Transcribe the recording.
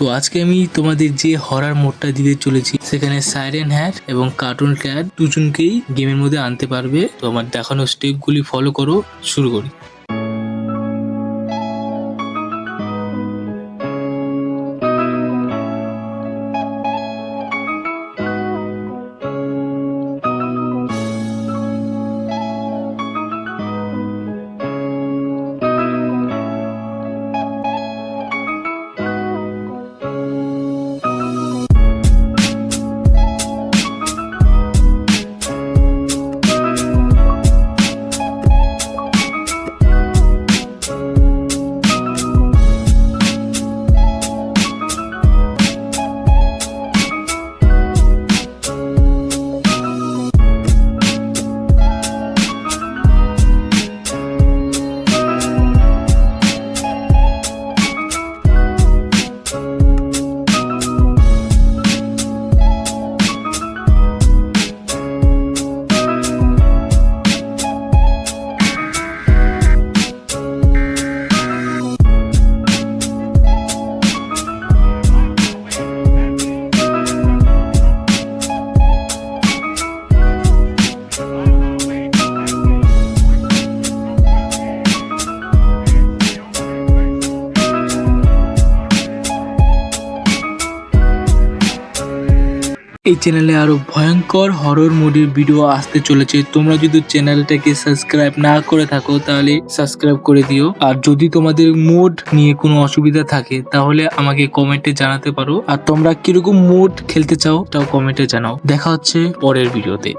তো আজকে আমি তোমাদের যে হরার মোডটা দিতে চলেছি, সেখানে সাইরেন হ্যাট এবং কার্টুন ক্যাট দুজনকেই গেমের মধ্যে আনতে পারবে। তো আমার দেখানো স্টেপগুলি ফলো করো, শুরু করি। এই চ্যানেলে আরও ভয়ঙ্কর হরর মোডের ভিডিও আসতে চলেছে। তোমরা যদি চ্যানেলটাকে সাবস্ক্রাইব না করে থাকো, তাহলে সাবস্ক্রাইব করে দিও। আর যদি তোমাদের মুড নিয়ে কোনো অসুবিধা থাকে, তাহলে আমাকে কমেন্টে জানাতে পারো। আর তোমরা কীরকম মুড খেলতে চাও, তাও কমেন্টে জানাও। দেখা হচ্ছে পরের ভিডিওতে